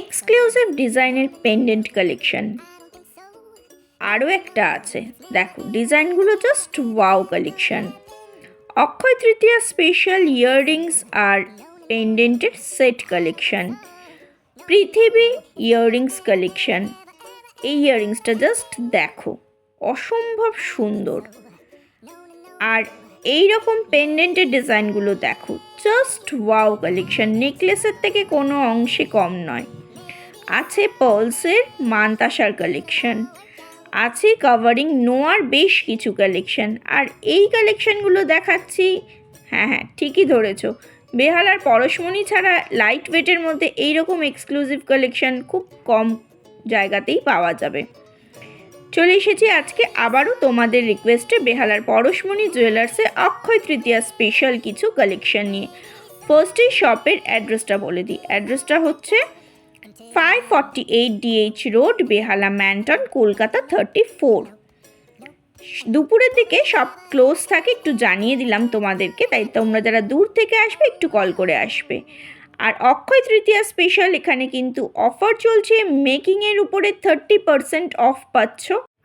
Exclusive ডিজাইনের pendant collection আরও একটা আছে। দেখো, ডিজাইনগুলো just wow collection Akshaya Tritiya special earrings আর পেন্ডেন্টের সেট কালেকশন পৃথিবী ইয়াররিংস কালেকশন এই ইয়াররিংসটা জাস্ট দেখো, অসম্ভব সুন্দর। আর এই রকম পেন্ডেন্টের ডিজাইনগুলো দেখো জাস্ট ওয়াও কালেকশন নেকলেসের থেকে কোনো অংশে কম নয়। আছে পার্লসের মানতাসার কালেকশন আছে কাভারিং নোয়ার বেশ কিছু কালেকশন আর এই কালেকশনগুলো দেখাচ্ছি হ্যাঁ হ্যাঁ ঠিকই ধরেছো। বেহালার পরশমণি ছাড়া লাইট ওয়েটের মধ্যে এইরকম এক্সক্লুসিভ কালেকশন খুব কম জায়গাতেই পাওয়া যাবে। চলে এসেছি আজকে আবারও তোমাদের রিকোয়েস্টে বেহালার পরশমণি জুয়েলার্সে অক্ষয় তৃতীয়া স্পেশাল কিছু কালেকশন নিয়ে। ফার্স্টেই শপের অ্যাড্রেসটা বলে দিই। অ্যাড্রেসটা হচ্ছে five forty eight DH road Behala Manton Kolkata thirty four দুপুরের দিকে সব ক্লোজ থাকে, একটু জানিয়ে দিলাম তোমাদেরকে, তাই তোমরা যারা দূর থেকে আসবে, একটু কল করে আসবে। আর অক্ষয় তৃতীয়া স্পেশাল এখানে কিন্তু অফার চলছে মেকিংয়ের উপরে থার্টি পার্সেন্ট অফ পাচ্ছ।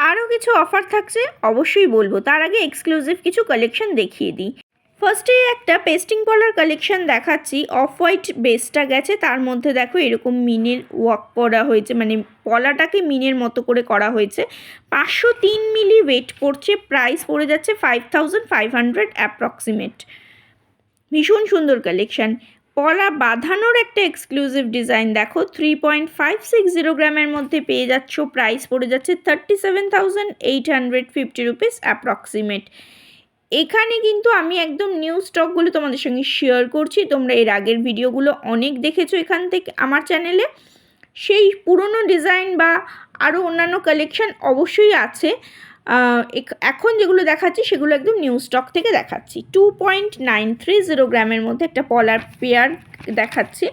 আরও কিছু অফার থাকছে, অবশ্যই বলব। তার আগে এক্সক্লুসিভ কিছু কালেকশন দেখিয়ে দিই। ফার্স্টে একটা পেস্টিং পলার কালেকশন দেখাচ্ছি। অফ হোয়াইট বেসটা গেছে। তার মধ্যে দেখো এরকম মিনের ওয়াক করা হয়েছে। মানে পলাটাকে মিনের মতো করে করা হয়েছে। পাঁচশো তিন মিলি ওয়েট পড়ছে প্রাইস পড়ে যাচ্ছে five thousand five hundred approximate ভীষণ সুন্দর কালেকশান পলা বাঁধানোর একটা এক্সক্লুসিভ ডিজাইন দেখো। Three point five six zero গ্রামের মধ্যে পেয়ে যাচ্ছ। প্রাইস পড়ে যাচ্ছে thirty seven thousand eight hundred fifty rupees approximate এখানে কিন্তু আমি একদম নিউ স্টকগুলো তোমাদের সঙ্গে শেয়ার করছি। তোমরা এর আগের ভিডিওগুলো অনেক দেখেছ এখান থেকে আমার চ্যানেলে সেই পুরনো ডিজাইন বা আরও অন্যান্য কালেকশন অবশ্যই আছে। এখন যেগুলো দেখাচ্ছি সেগুলো একদম নিউ স্টক থেকে দেখাচ্ছি। Two point nine three zero গ্রামের মধ্যে একটা পলার পেয়ার দেখাচ্ছি।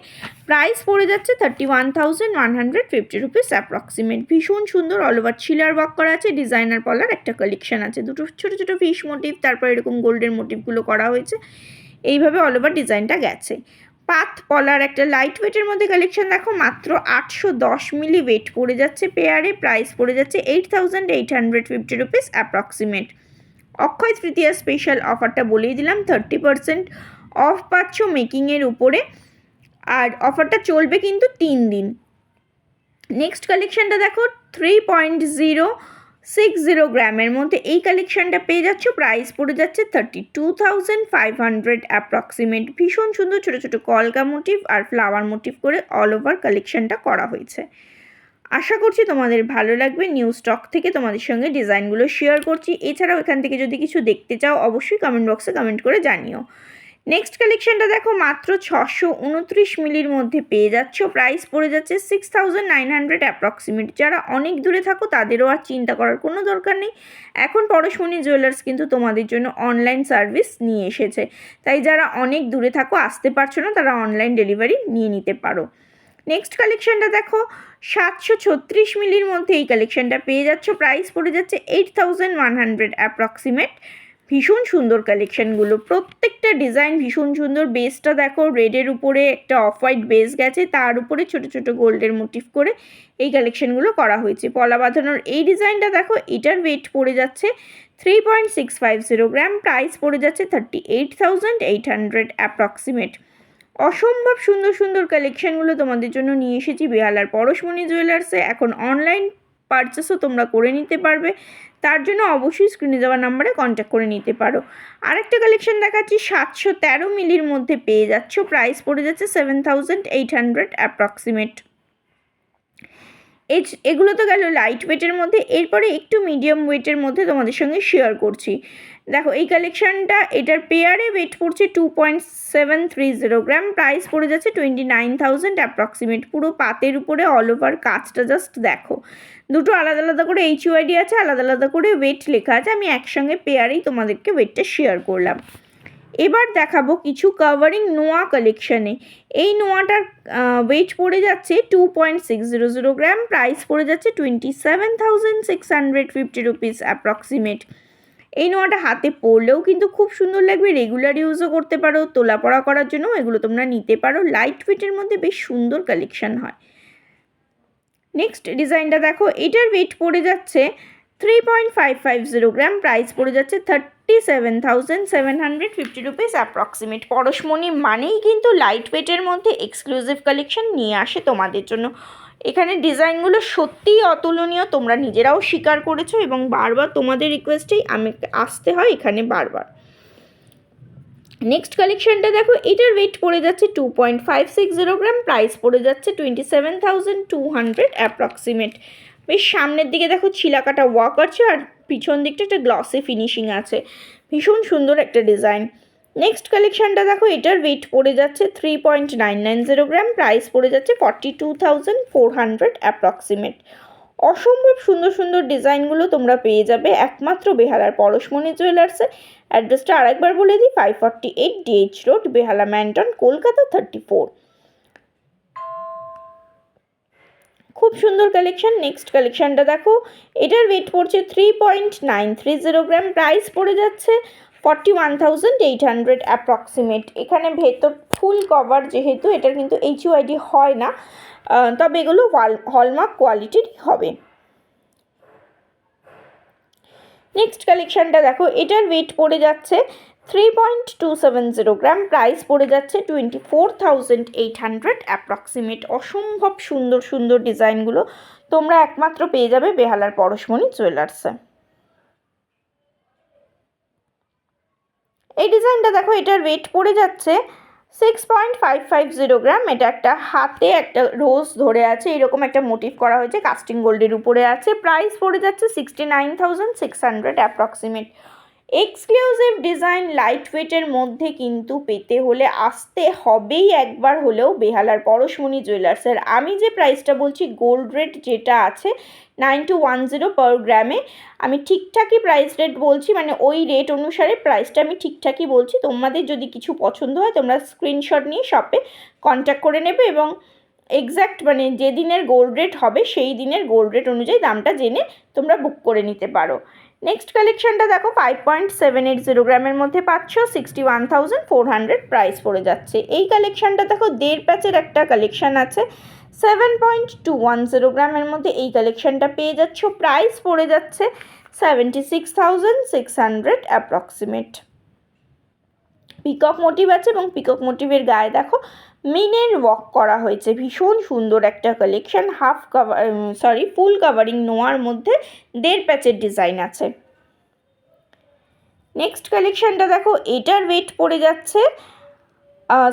প্রাইস পড়ে যাচ্ছে thirty one thousand one hundred fifty rupees approximate ভীষণ সুন্দর অল ওভার ছিলার ওয়ার্ক করা আছে ডিজাইনার পলার একটা কালেকশন আছে। দুটো ছোটো ছোটো ফিশ মোটিভ তারপর এরকম গোল্ডের মোটিভগুলো করা হয়েছে। এইভাবে অল ওভার ডিজাইনটা গেছে। পাত পলার একটা লাইট ওয়েটের মধ্যে কালেকশন দেখো মাত্র আটশো দশ মিলি ওয়েট পড়ে যাচ্ছে পেয়ারে প্রাইস পড়ে যাচ্ছে eight thousand eight hundred fifty rupees approximate Akshaya Tritiya special অফারটা বলেই দিলাম থার্টি পার্সেন্ট অফ পাচ্ছ মেকিংয়ের উপরে, আর অফারটা চলবে কিন্তু তিন দিন। নেক্সট কালেকশানটা দেখো three point zero six zero গ্রামের মধ্যে এই কালেকশনটা পেয়ে যাচ্ছ। প্রাইস পড়ে যাচ্ছে thirty two thousand five hundred approximate ভীষণ সুন্দর ছোটো ছোটো কলকা মোটিভ আর ফ্লাওয়ার মোটিভ করে অল ওভার কালেকশনটা করা হয়েছে। আশা করছি তোমাদের ভালো লাগবে। নিউ স্টক থেকে তোমাদের সঙ্গে ডিজাইনগুলো শেয়ার করছি। এছাড়াও এখান থেকে যদি কিছু দেখতে চাও, অবশ্যই কমেন্ট বক্সে কমেন্ট করে জানিও। নেক্সট কালেকশনটা দেখো মাত্র ছশো উনত্রিশ মিলির মধ্যে পেয়ে যাচ্ছ। প্রাইস পড়ে যাচ্ছে six thousand nine hundred approximate যারা অনেক দূরে থাকো, তাদেরও আর চিন্তা করার কোনো দরকার নেই। এখন পরশমণি জুয়েলার্স কিন্তু তোমাদের জন্য অনলাইন সার্ভিস নিয়ে এসেছে। তাই যারা অনেক দূরে থাকো, আসতে পারছ না, তারা অনলাইন ডেলিভারি নিয়ে নিতে পারো। নেক্সট কালেকশনটা দেখো, সাতশো ছত্রিশ মিলির মধ্যে এই কালেকশনটা পেয়ে যাচ্ছ। প্রাইস পড়ে যাচ্ছে eight thousand one hundred approximate ভীষণ সুন্দর কালেকশনগুলো প্রত্যেকটা ডিজাইন ভীষণ সুন্দর। বেসটা দেখো রেডের উপরে একটা অফ হোয়াইট বেস গেছে, তার উপরে ছোট ছোট গোল্ডের মোটিভ করে এই কালেকশনগুলো করা হয়েছে। পলা বাঁধানোর এই ডিজাইনটা দেখো, এটার ওয়েট পড়ে যাচ্ছে three point six five zero gram price পড়ে যাচ্ছে thirty eight thousand eight hundred approximate অসম্ভব সুন্দর সুন্দর কালেকশনগুলো তোমাদের জন্য নিয়ে এসেছি। বেহালার পরশমণি জুয়েলার্সে এখন অনলাইন পারচেসও তোমরা করে নিতে পারবে। তার জন্য অবশ্যই স্ক্রিনে দেওয়া নাম্বারে কন্ট্যাক্ট করে নিতে পারো। আরেকটা কালেকশন দেখাচ্ছি, সাতশো তেরো মিলির মধ্যে পেয়ে যাচ্ছ। প্রাইস পড়ে যাচ্ছে seven thousand eight hundred approximate এগুলো তো গেল লাইট ওয়েটের মধ্যে। এরপরে একটু মিডিয়াম ওয়েটের মধ্যে তোমাদের সঙ্গে শেয়ার করছি। দেখো, এই কালেকশানটা এটার পেয়ারে ওয়েট পড়ছে two point seven three zero gram price পড়ে যাচ্ছে টোয়েন্টি নাইন থাউজেন্ড অ্যাপ্রক্সিমেট পুরো পাতের উপরে অল ওভার কাজটা জাস্ট দেখো। দুটো আলাদা আলাদা করে এইচ ইউআইডি আছে, আলাদা আলাদা করে ওয়েট লেখা আছে। আমি একসঙ্গে পেয়ারেই তোমাদেরকে ওয়েটটা শেয়ার করলাম। এবার দেখাবো কিছু কাভারিং নোয়া কালেকশানে এই নোয়াটার ওয়েট পড়ে যাচ্ছে two point six zero zero gram price পড়ে যাচ্ছে twenty seven thousand six hundred fifty rupees approximate এই নোয়াটা হাতে পরলেও কিন্তু খুব সুন্দর লাগবে। রেগুলার ইউজও করতে পারো, তোলা পড়া করার জন্য। এগুলো তোমরা নিতে পারো। লাইট ওয়েটের মধ্যে বেশ সুন্দর কালেকশান হয়। নেক্সট ডিজাইনটা দেখো। এটার ওয়েট পড়ে যাচ্ছে three point five five zero gram price পড়ে যাচ্ছে thirty seven thousand seven hundred fifty rupees approximate Parashmoni মানেই কিন্তু লাইট ওয়েটের মধ্যে এক্সক্লুসিভ কালেকশন নিয়ে আসে তোমাদের জন্য। এখানে ডিজাইনগুলো সত্যিই অতুলনীয়, তোমরা নিজেরাও স্বীকার করেছ এবং বারবার তোমাদের রিকোয়েস্টেই আমি আসতে হয় এখানে বারবার। নেক্সট কালেকশনটা দেখো, এটার ওয়েট পড়ে যাচ্ছে two point five six zero gram price পড়ে যাচ্ছে twenty seven thousand two hundred approximate বেশ সামনের দিকে দেখো, ছিলাকাটা ওয়ার্ক আছে আর পিছন দিকটা একটা গ্লসি ফিনিশিং আছে। ভীষণ সুন্দর একটা ডিজাইন নেক্সট কালেকশনটা দেখো, এটার ওয়েট পড়ে যাচ্ছে three point nine nine zero gram price পড়ে যাচ্ছে forty two thousand four hundred approximate অসম্ভব সুন্দর সুন্দর ডিজাইনগুলো তোমরা পেয়ে যাবে, একমাত্র বেহালার পরশমণি জুয়েলার্সে অ্যাড্রেসটা আরেকবার বলে দিই five forty eight DH road Behala Manton Kolkata thirty four খুব সুন্দর কালেকশন নেক্সট কালেকশনটা দেখো, এটার ওয়েট পড়ছে three point nine three zero gram price পড়ে যাচ্ছে forty one thousand eight hundred approximate. এখানে ভেতর ফুল কভার যেহেতু, এটার কিন্তু এইচ ইউআইডি হয় না তবে এগুলো হলমার্ক কোয়ালিটির হবে। নেক্সট কালেকশনটা দেখো, এটার ওয়েট পড়ে যাচ্ছে three point two seven zero gram price পড়ে যাচ্ছে twenty four thousand eight hundred approximate অসম্ভব সুন্দর সুন্দর ডিজাইনগুলো তোমরা একমাত্র পেয়ে যাবে বেহালার পরশমণি জুয়েলার্সে এই ডিজাইনটা দেখো, এটার ওয়েট পড়ে যাচ্ছে six point five five zero gram এটা একটা হাতে একটা রোজ ধরে আছে, এরকম একটা মোটিভ করা হয়েছে কাস্টিং গোল্ডের উপরে আছে। প্রাইস পড়ে যাচ্ছে sixty nine thousand six hundred approximate exclusive design light ওয়েটের মধ্যে কিন্তু পেতে হলে আসতে হবেই একবার হলেও বেহালার পরশমণি জুয়েলার্সের আমি যে প্রাইসটা বলছি গোল্ড রেট যেটা আছে nine two one zero per গ্রামে আমি ঠিকঠাকই প্রাইস রেট বলছি মানে ওই রেট অনুসারে প্রাইসটা আমি ঠিকঠাকই বলছি। তোমাদের যদি কিছু পছন্দ হয়, তোমরা স্ক্রিনশট নিয়ে শপে কন্ট্যাক্ট করে নেবে এবং এক্স্যাক্ট মানে যে দিনের গোল্ড রেট হবে, সেই দিনের গোল্ড রেট অনুযায়ী দামটা জেনে তোমরা বুক করে নিতে পারো। নেক্সট কালেকশনটা দেখো five point seven eight zero গ্রামের মধ্যে পাচ্ছ sixty one thousand four hundred price পড়ে যাচ্ছে। এই কালেকশনটা দেখো, দেড় প্যাচের একটা কালেকশন আছে seven point two one zero গ্রামের মধ্যে এই কালেকশনটা পেয়ে যাচ্ছ প্রাইস পড়ে যাচ্ছে seventy six thousand six hundred approximate peacock motif আছে এবং পিকক মোটিভের গায়ে দেখো মিনের ওয়াক করা হয়েছে। ভীষণ সুন্দর একটা collection half cover sorry full covering নোয়ার মধ্যে দেড় প্যাচের ডিজাইন আছে। নেক্সট কালেকশনটা দেখো, এটার ওয়েট পড়ে যাচ্ছে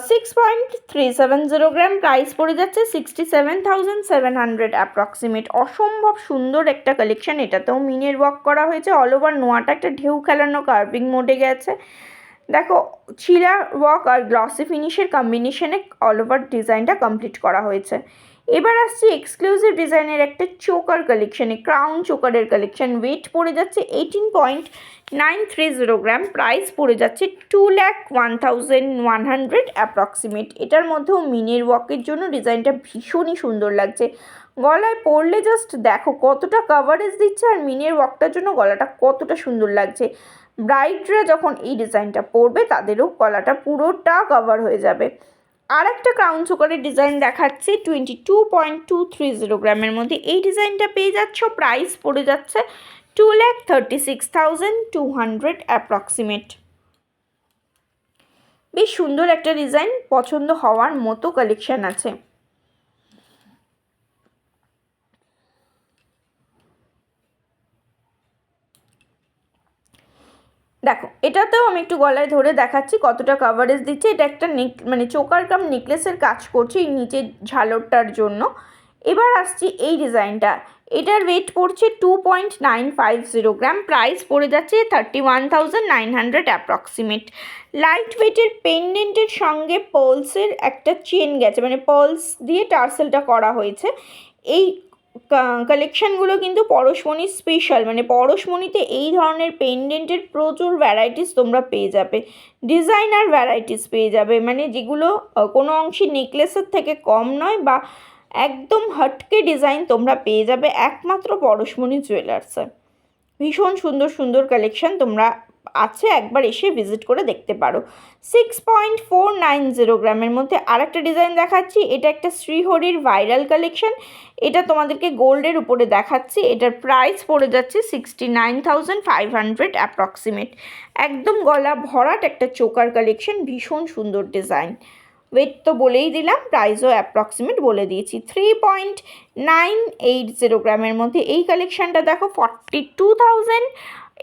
six point three seven zero gram price পড়ে যাচ্ছে sixty seven thousand seven hundred approximate অসম্ভব সুন্দর একটা কালেকশন এটাতেও মিনের ওয়াক করা হয়েছে। অল ওভার নোয়াটা একটা ঢেউ খেলানো কার্ভিং মোডে গেছে। দেখো ছিলা ওয়ার্ক আর গ্লসি ফিনিশের কম্বিনেশনে অল ওভার ডিজাইনটা কমপ্লিট করা হয়েছে। এবার আসছি এক্সক্লুসিভ ডিজাইনের একটা চোকার কালেকশানে ক্রাউন চোকারের কালেকশান ওয়েট পড়ে যাচ্ছে eighteen point nine three zero gram price পড়ে যাচ্ছে two lakh one thousand one hundred approximate এটার মধ্যেও মিনের ওয়াকের জন্য ডিজাইনটা ভীষণই সুন্দর লাগছে। গলায় পরলে জাস্ট দেখো কতটা কাভারেজ দিচ্ছে আর মিনের ওয়াকটার জন্য গলাটা কতটা সুন্দর লাগছে। ব্রাইডরা যখন এই ডিজাইনটা পরবে, তাদেরও গলাটা পুরোটা কভার হয়ে যাবে। আর একটা ক্রাউন চোকারের ডিজাইন দেখাচ্ছি twenty two point two three zero গ্রামের মধ্যে। এই ডিজাইনটা পেয়ে যাচ্ছ প্রাইস পড়ে যাচ্ছে two lakh thirty six thousand two hundred approximate বেশ সুন্দর একটা ডিজাইন পছন্দ হওয়ার মতো কালেকশান আছে। দেখো, এটাতেও আমি একটু গলায় ধরে দেখাচ্ছি কতটা কাভারেজ দিচ্ছে। এটা একটা নেক মানে চোকার কাম নেকলেসের কাজ করছে এই নিচের ঝালরটার জন্য। এবার আসছি এই ডিজাইনটা এটার ওয়েট পড়ছে two point nine five zero gram price পড়ে যাচ্ছে thirty one thousand nine hundred approximate light ওয়েটের পেন্ডেন্টের সঙ্গে পলসের একটা চেন গেছে মানে পলস দিয়ে টার্সেলটা করা হয়েছে। এই কালেকশানগুলো কিন্তু পরশমণি স্পেশাল মানে পরশমণিতে এই ধরনের পেন্ডেন্টের প্রচুর ভ্যারাইটিস তোমরা পেয়ে যাবে। ডিজাইনার ভ্যারাইটিস পেয়ে যাবে মানে যেগুলো কোনো অংশে নেকলেসের থেকে কম নয় বা একদম হটকে ডিজাইন তোমরা পেয়ে যাবে একমাত্র পরশমণি জুয়েলার্সে ভীষণ সুন্দর সুন্দর কালেকশান তোমরা আছে, একবার এসে ভিজিট করে দেখতে পারো। Six point four nine zero গ্রামের মধ্যে আরেকটা ডিজাইন দেখাচ্ছি, এটা একটা শ্রীহরির ভাইরাল কালেকশন এটা তোমাদেরকে গোল্ডের উপরে দেখাচ্ছি, এটার প্রাইস পড়ে যাচ্ছে sixty nine thousand five hundred approximate একদম গলা ভরাট একটা চোকার কালেকশন ভীষণ সুন্দর ডিজাইন ওয়েট তো বলেই দিলাম প্রাইসও অ্যাপ্রক্সিমেট বলে দিয়েছি। Three point nine eight zero গ্রামের মধ্যে এই কালেকশানটা দেখো forty two thousand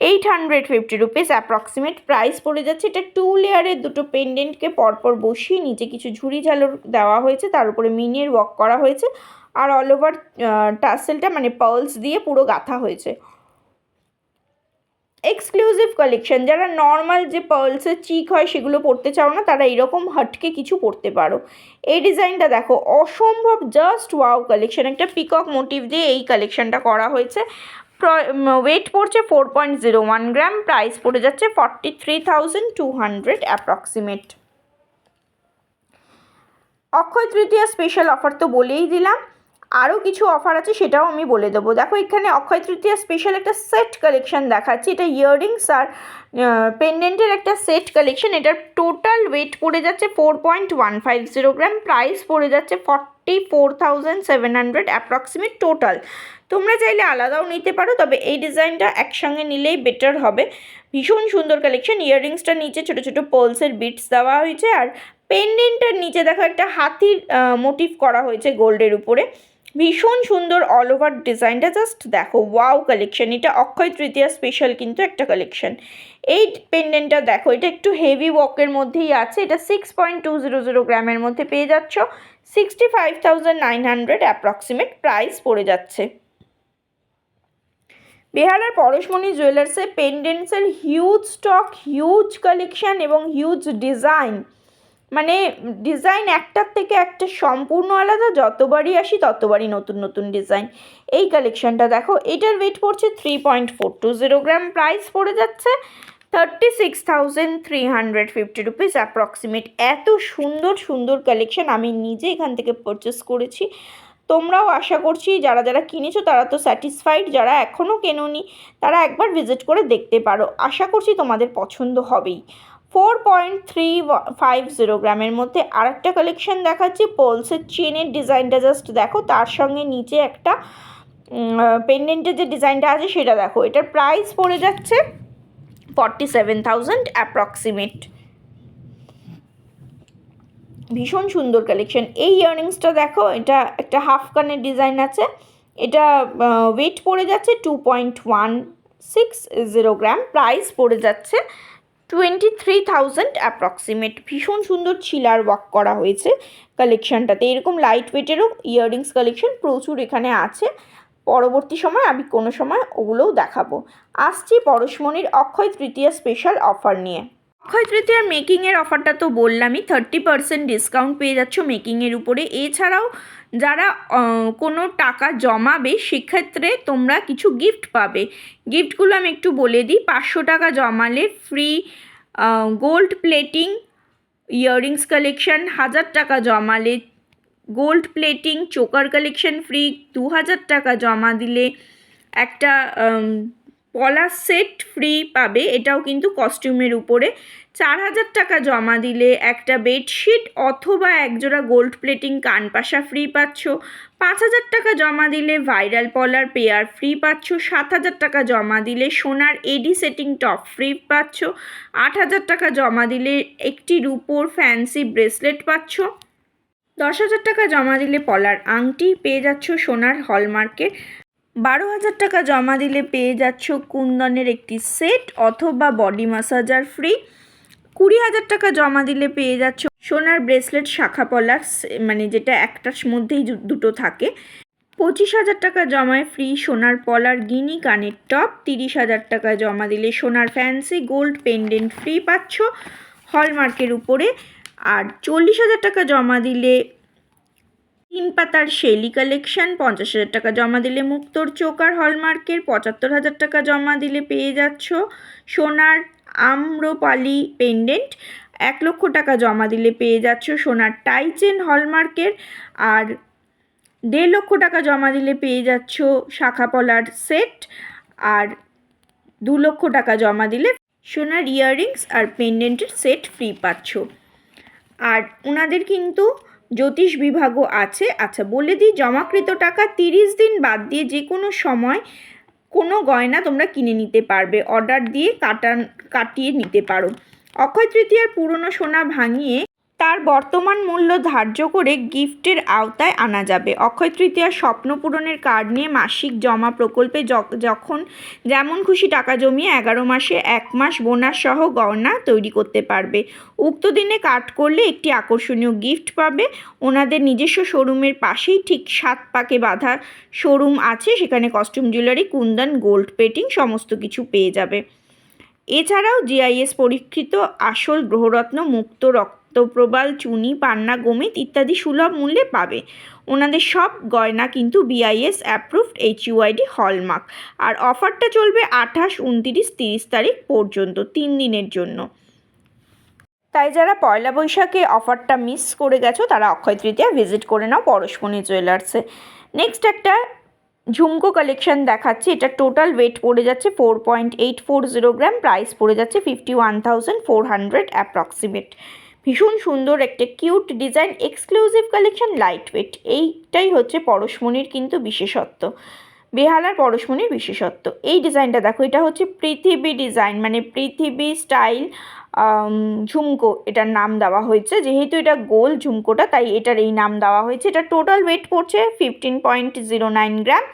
eight hundred fifty rupees approximate price পড়ে যাচ্ছে। এটা টু লেয়ারের দুটো পেন্ডেন্টকে পরপর বসিয়ে নিচে কিছু ঝুড়ি ঝালর দেওয়া হয়েছে, তার উপরে মিনির ওয়ার্ক করা হয়েছে। আর অল ওভার টাসেলটা মানে পার্লস দিয়ে পুরো গাঁথা হয়েছে। এক্সক্লুসিভ কালেকশন যারা নর্মাল যে পার্লসের চিক হয় সেগুলো পরতে চাও না, তারা এরকম হটকে কিছু পরতে পারো। এই ডিজাইনটা দেখো, অসম্ভব জাস্ট ওয়াও কালেকশন একটা পিকক মোটিভ দিয়ে এই কালেকশনটা করা হয়েছে। ওয়েট পড়ছে four point zero one gram price পড়ে যাচ্ছে forty three thousand two hundred approximate Akshaya Tritiya special offer তো বলেই দিলাম। আরও কিছু অফার আছে সেটাও আমি বলে দেবো। দেখো, এখানে অক্ষয় তৃতীয়া স্পেশাল একটা সেট কালেকশন দেখাচ্ছি। এটা ইয়াররিংস আর পেন্ডেন্টের একটা সেট কালেকশন এটার টোটাল ওয়েট পড়ে যাচ্ছে four point one five zero gram price পড়ে যাচ্ছে forty four thousand seven hundred approximate total তোমরা চাইলে আলাদাও নিতে পারো, তবে এই ডিজাইনটা একসঙ্গে নিলেই বেটার হবে। ভীষণ সুন্দর কালেকশন ইয়াররিংসটার নিচে ছোটো ছোটো পোলসের বিটস দেওয়া হয়েছে আর পেন্ডেন্টের নিচে দেখো একটা হাতির মোটিভ করা হয়েছে গোল্ডের উপরে। ভীষণ সুন্দর অল ওভার ডিজাইনটা জাস্ট দেখো ওয়াও কালেকশন এটা অক্ষয় তৃতীয়া স্পেশাল কিন্তু একটা কালেকশন এই পেন্ডেন্টটা দেখো, এটা একটু হেভি ওয়ার্কের মধ্যেই আছে, এটা six point two zero zero গ্রামের মধ্যে পেয়ে যাচ্ছ। Sixty five thousand nine hundred approximate price পড়ে যাচ্ছে। বেহালার পরশমণি জুয়েলার্সে পেন্ডেন্টসের হিউজ স্টক হিউজ কালেকশান এবং হিউজ ডিজাইন মানে ডিজাইন একটার থেকে একটা সম্পূর্ণ আলাদা, যতবারই আসি ততবারই নতুন নতুন ডিজাইন এই কালেকশানটা দেখো, এটার ওয়েট পড়ছে three point four two zero gram price পড়ে যাচ্ছে thirty six thousand three hundred fifty rupees approximate এত সুন্দর সুন্দর কালেকশান আমি নিজে এখান থেকে পারচেস করেছি। তোমরাও আশা করছি যারা যারা কিনেছো তারা তো স্যাটিসফাইড যারা এখনও কেনোনি তারা একবার ভিজিট করে দেখতে পারো। আশা করছি তোমাদের পছন্দ হবেই। Four point three five zero গ্রামের মধ্যে আর একটা কালেকশন দেখাচ্ছি পোলসের চেনের ডিজাইনটা জাস্ট দেখো, তার সঙ্গে নিচে একটা পেন্ডেন্টের যে ডিজাইনটা আছে সেটা দেখো। এটার প্রাইস পড়ে যাচ্ছে ফর্টি সেভেন থাউজেন্ড অ্যাপ্রক্সিমেট ভীষণ সুন্দর কালেকশন এই ইয়াররিংসটা দেখো, এটা একটা হাফ কানের ডিজাইন আছে। এটা ওয়েট পড়ে যাচ্ছে two point one six zero gram price পড়ে যাচ্ছে টোয়েন্টি থ্রি থাউজেন্ড অ্যাপ্রক্সিমেট ভীষণ সুন্দর ছিলার ওয়াক করা হয়েছে কালেকশানটাতে এরকম লাইট ওয়েটেরও ইয়াররিংস কালেকশন প্রচুর এখানে আছে। পরবর্তী সময় আমি কোনো সময় ওগুলোও দেখাবো। আসছি পরশমণির অক্ষয় তৃতীয়া স্পেশাল অফার নিয়ে। অক্ষয় তৃতীয়ার মেকিংয়ের অফারটা তো বললামই থার্টি পার্সেন্ট ডিসকাউন্ট পেয়ে যাচ্ছ মেকিংয়ের উপরে। এছাড়াও যারা কোনো টাকা জমাবে, সেক্ষেত্রে তোমরা কিছু গিফট পাবে। গিফটগুলো আমি একটু বলে দিই, পাঁচশো টাকা জমালে free gold plating earrings collection হাজার টাকা জমালে gold plating choker collection free দু হাজার টাকা জমা দিলে একটা পলার সেট ফ্রি পাবে, এটাও কিন্তু কস্টিউমের উপরে। চার হাজার টাকা জমা দিলে একটা বেডশিট অথবা একজোড়া গোল্ড প্লেটিং কানপাশা ফ্রি পাচ্ছ। পাঁচ হাজার টাকা জমা দিলে ভাইরাল পলার পেয়ার ফ্রি পাচ্ছ। সাত হাজার টাকা জমা দিলে সোনার এডি সেটিং টপ ফ্রি পাচ্ছ। আট হাজার টাকা জমা দিলে একটি রুপোর ফ্যান্সি ব্রেসলেট পাচ্ছ। দশ হাজার টাকা জমা দিলে পলার আংটি পেয়ে যাচ্ছ সোনার হলমার্কের বারো হাজার টাকা জমা দিলে পেয়ে যাচ্ছ কুন্দনের একটি সেট অথবা বডি মাসাজার ফ্রি। কুড়ি হাজার টাকা জমা দিলে পেয়ে যাচ্ছ সোনার ব্রেসলেট শাখা পলার মানে যেটা একটার মধ্যেই দুটো থাকে। পঁচিশ হাজার টাকা জমায় ফ্রি সোনার পলার গিনি কানের টপ। তিরিশ হাজার টাকা জমা দিলে সোনার ফ্যান্সি গোল্ড পেন্ডেন্ট ফ্রি পাচ্ছ হলমার্কের উপরে। আর চল্লিশ হাজার টাকা জমা দিলে তিন পাতার শেলি কালেকশন, পঞ্চাশ হাজার টাকা জমা দিলে মুক্তোর চোকার হলমার্কের, পঁচাত্তর হাজার টাকা জমা দিলে পেয়ে যাচ্ছ সোনার আম্রপালি পেন্ডেন্ট এক লক্ষ টাকা জমা দিলে পেয়ে যাচ্ছ সোনার টাইচেন হলমার্কের আর দেড় লক্ষ টাকা জমা দিলে পেয়ে যাচ্ছ শাখা পলার সেট আর দু লক্ষ টাকা জমা দিলে সোনার ইয়াররিংস আর পেন্ডেন্টের সেট ফ্রি পাচ্ছ। আর ওনাদের কিন্তু জ্যোতিষ বিভাগও আছে। আচ্ছা বলে দিই, জমাকৃত টাকা তিরিশ দিন বাদ দিয়ে যে কোনো সময় কোনো গয়না তোমরা কিনে নিতে পারবে। অর্ডার দিয়ে কাটান, কাটিয়ে নিতে পারো। অক্ষয় তৃতীয়ার পুরনো সোনা ভাঙিয়ে তার বর্তমান মূল্য ধার্য করে গিফটের আওতায় আনা যাবে। অক্ষয় তৃতীয়ার স্বপ্ন পূরণের কার্ড নিয়ে মাসিক জমা প্রকল্পে যখ- যখন যেমন খুশি টাকা জমিয়ে এগারো মাসে এক মাস বোনাস সহ গয়না তৈরি করতে পারবে। উক্ত দিনে কার্ড করলে একটি আকর্ষণীয় গিফট পাবে। ওনাদের নিজস্ব শোরুমের পাশেই ঠিক সাত পাকে বাঁধা শোরুম আছে। সেখানে costume, jewellery, kundan, gold plating সমস্ত কিছু পেয়ে যাবে। এছাড়াও জিআইএস পরীক্ষিত আসল গ্রহরত্ন মুক্ত রক্তপ্রবাল চুনি, পান্না, গমিত ইত্যাদি সুলভ মূল্যে পাবে। ওনাদের সব গয়না কিন্তু বিআইএস অ্যাপ্রুভড এইচইউআইডি হলমার্ক আর অফারটা চলবে আঠাশ, উনতিরিশ, তিরিশ তারিখ পর্যন্ত, তিন দিনের জন্য। তাই যারা পয়লা বৈশাখে অফারটা মিস করে গেছো, তারা অক্ষয় তৃতীয়া ভিজিট করে নাও পরশমণি জুয়েলার্সে নেক্সট একটা ঝুমকো কালেকশন দেখাচ্ছি। এটা টোটাল ওয়েট পড়ে যাচ্ছে four point eight four zero gram price পড়ে যাচ্ছে fifty one thousand four hundred approximate ভীষণ সুন্দর একটা cute design exclusive collection light weight এইটাই হচ্ছে পরশমণির কিন্তু বিশেষত্ব। বেহালার পরশমণির বিশেষত্ব। এই ডিজাইনটা দেখো, এটা হচ্ছে পৃথিবী ডিজাইন মানে পৃথিবী স্টাইল ঝুমকো এটার নাম দেওয়া হয়েছে। যেহেতু এটা গোল ঝুমকোটা, তাই এটার এই নাম দেওয়া হয়েছে। এটা টোটাল ওয়েট পড়ছে fifteen point zero nine gram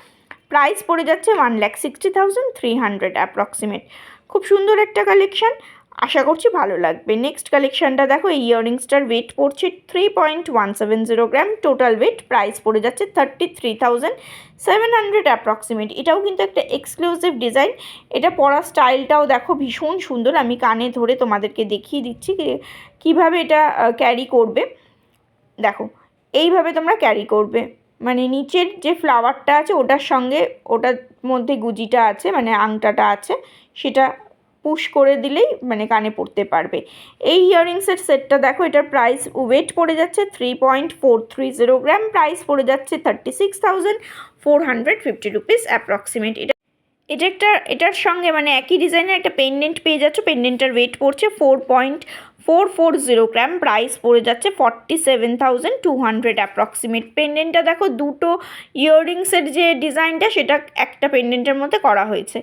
price পড়ে যাচ্ছে one lakh sixty thousand three hundred approximate খুব সুন্দর একটা কালেকশন আশা করছি ভালো লাগবে। নেক্সট কালেকশনটা দেখো, এই ইয়াররিংসটার ওয়েট পড়ছে three point one seven zero gram total weight price পড়ে যাচ্ছে thirty three thousand seven hundred approximate এটাও কিন্তু একটা এক্সক্লুসিভ ডিজাইন এটা পরার স্টাইলটাও দেখো ভীষণ সুন্দর। আমি কানে ধরে তোমাদেরকে দেখিয়ে দিচ্ছি কীভাবে এটা ক্যারি করবে। দেখো, এইভাবে তোমরা ক্যারি করবে। মানে নিচের যে ফ্লাওয়ারটা আছে, ওটার সঙ্গে ওটার মধ্যে গুজিটা আছে মানে আংটাটা আছে, সেটা পুশ করে দিলেই মানে কানে পড়তে পারবে। এই ইয়াররিংসের সেটটা দেখো, এটার প্রাইস ওয়েট পড়ে যাচ্ছে three point four three zero gram price পড়ে যাচ্ছে thirty six thousand four hundred fifty rupees approximate এটা এটা একটা, এটার সঙ্গে মানে একই ডিজাইনের একটা পেন্ডেন্ট পেয়ে যাচ্ছ পেন্ডেন্টটার ওয়েট পড়ছে four point four four zero gram price পড়ে যাচ্ছে forty seven thousand two hundred approximate পেন্ডেন্টটা দেখো, দুটো ইয়াররিংসের যে ডিজাইনটা সেটা একটা পেন্ডেন্টের মধ্যে করা হয়েছে।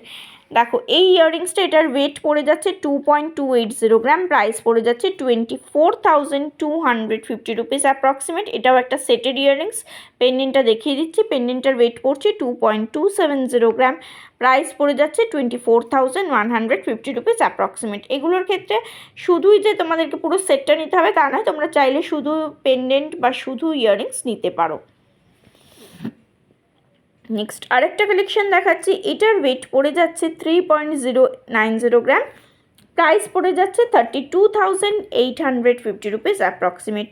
দেখো, এই ইয়াররিংসটা এটার ওয়েট পড়ে যাচ্ছে two point two eight zero gram price পড়ে যাচ্ছে twenty four thousand two hundred fifty rupees approximate এটাও একটা সেটেড ইয়াররিংস পেন্ডেন্টটা দেখিয়ে দিচ্ছি। পেন্ডেন্টটার ওয়েট পড়ছে two point two seven zero gram price পড়ে যাচ্ছে twenty four thousand one hundred fifty rupees approximate এগুলোর ক্ষেত্রে শুধুই যে তোমাদেরকে পুরো সেটটা নিতে হবে তা নয়, তোমরা চাইলে শুধু পেন্ডেন্ট বা শুধু ইয়াররিংস নিতে পারো। নেক্সট আরেকটা কালেকশন দেখাচ্ছি। এটার ওয়েট পড়ে যাচ্ছে three point zero nine zero gram price পড়ে যাচ্ছে thirty two thousand eight hundred fifty rupees approximate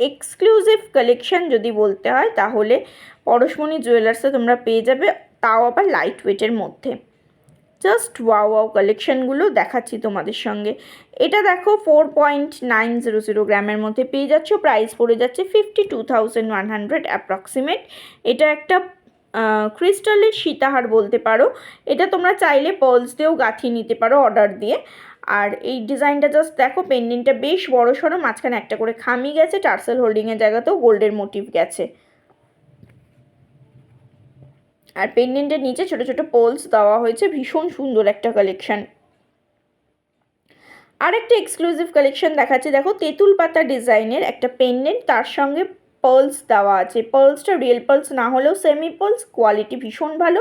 exclusive collection যদি বলতে হয়, তাহলে পরশমণি জুয়েলার্সে তোমরা পেয়ে যাবে, তাও আবার লাইট ওয়েটের মধ্যে। জাস্ট ওয়াও ওয়াও কালেকশানগুলো দেখাচ্ছি তোমাদের সঙ্গে। এটা দেখো four point nine zero zero গ্রামের মধ্যে পেয়ে যাচ্ছ। প্রাইস পড়ে যাচ্ছে fifty two thousand one hundred approximate এটা একটা ক্রিস্টালের সীতাহার বলতে পারো। এটা তোমরা চাইলে পলস দিয়েও গাঁথিয়ে নিতে পারো অর্ডার দিয়ে। আর এই ডিজাইনটা জাস্ট দেখো পেন্ডেন্টটা বেশ বড় সড়ো, মাঝখানে একটা করে খামি গেছে, টার্সেল হোল্ডিংয়ের জায়গাতেও গোল্ডের মোটিভ গেছে। আর পেন্ডেন্টের নিচে ছোট ছোট পোলস দেওয়া হয়েছে, ভীষণ সুন্দর একটা কালেকশন আরেকটা এক্সক্লুসিভ কালেকশন দেখাচ্ছে, দেখো তেঁতুল পাতা ডিজাইনের একটা পেন্ডেন্ট তার সঙ্গে পার্লস দেওয়া আছে। পার্লসটা রিয়েল পার্লস না হলেও সেমি পার্লস কোয়ালিটি ভীষণ ভালো।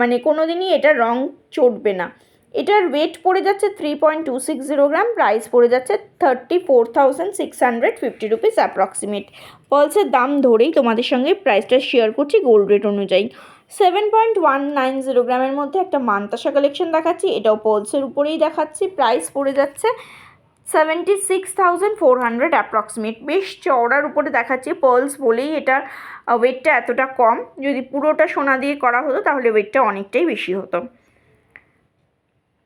মানে কোনো দিনই এটা রং চটবে না। এটার ওয়েট পড়ে যাচ্ছে three point two six zero gram price পড়ে যাচ্ছে thirty four thousand six hundred fifty rupees approximate পার্লসের দাম ধরেই তোমাদের সঙ্গে প্রাইসটা শেয়ার করছি গোল্ড রেট অনুযায়ী। Seven point one nine zero গ্রামের মধ্যে একটা মান্তাসা কালেকশন দেখাচ্ছি, এটাও পার্লসের উপরেই দেখাচ্ছি। প্রাইস পড়ে যাচ্ছে seventy six thousand four hundred approximate বেশ চওড়ার উপরে দেখাচ্ছি পার্লস বলেই এটার ওয়েটটা এতটা কম। যদি পুরোটা সোনা দিয়ে করা হতো, তাহলে ওয়েটটা অনেকটাই বেশি হতো।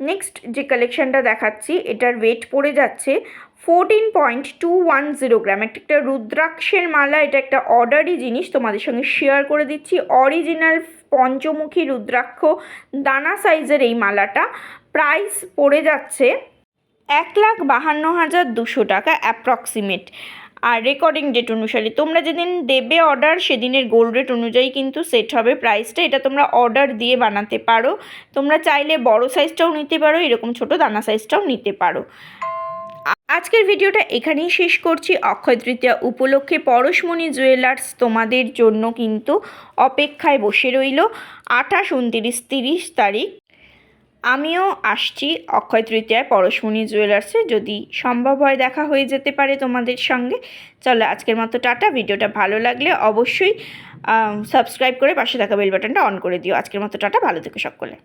নেক্সট যে কালেকশানটা দেখাচ্ছি, এটার ওয়েট পড়ে যাচ্ছে fourteen point two one zero gram একটা রুদ্রাক্ষের মালা, এটা একটা অর্ডারই জিনিস, তোমাদের সঙ্গে শেয়ার করে দিচ্ছি। অরিজিনাল পঞ্চমুখী রুদ্রাক্ষ, দানা সাইজের এই মালাটা। প্রাইস পড়ে যাচ্ছে এক লাখ বাহান্ন হাজার দুশো টাকা অ্যাপ্রক্সিমেট আর রেকর্ডিং ডেট অনুসারে, তোমরা যেদিন দেবে অর্ডার সেদিনের গোল্ড রেট অনুযায়ী কিন্তু সেট হবে প্রাইসটা এটা তোমরা অর্ডার দিয়ে বানাতে পারো। তোমরা চাইলে বড় সাইজটাও নিতে পারো, এরকম ছোট দানা সাইজটাও নিতে পারো। আজকের ভিডিওটা এখানেই শেষ করছি। অক্ষয় তৃতীয়া উপলক্ষে পরশমণি জুয়েলার্স তোমাদের জন্য কিন্তু অপেক্ষায় বসে রইল। আঠাশ, উনতিরিশ, তিরিশ তারিখ। আমিও আসছি। অক্ষয় তৃতীয়ায় পরশমণি জুয়েলার্সে যদি সম্ভব হয় দেখা হয়ে যেতে পারে তোমাদের সঙ্গে। চলো আজকের মতো টাটা। ভিডিওটা ভালো লাগলে অবশ্যই সাবস্ক্রাইব করে পাশে থাকা বেল বাটনটা অন করে দিও। আজকের মতো টাটা। ভালো থেকো সকলে।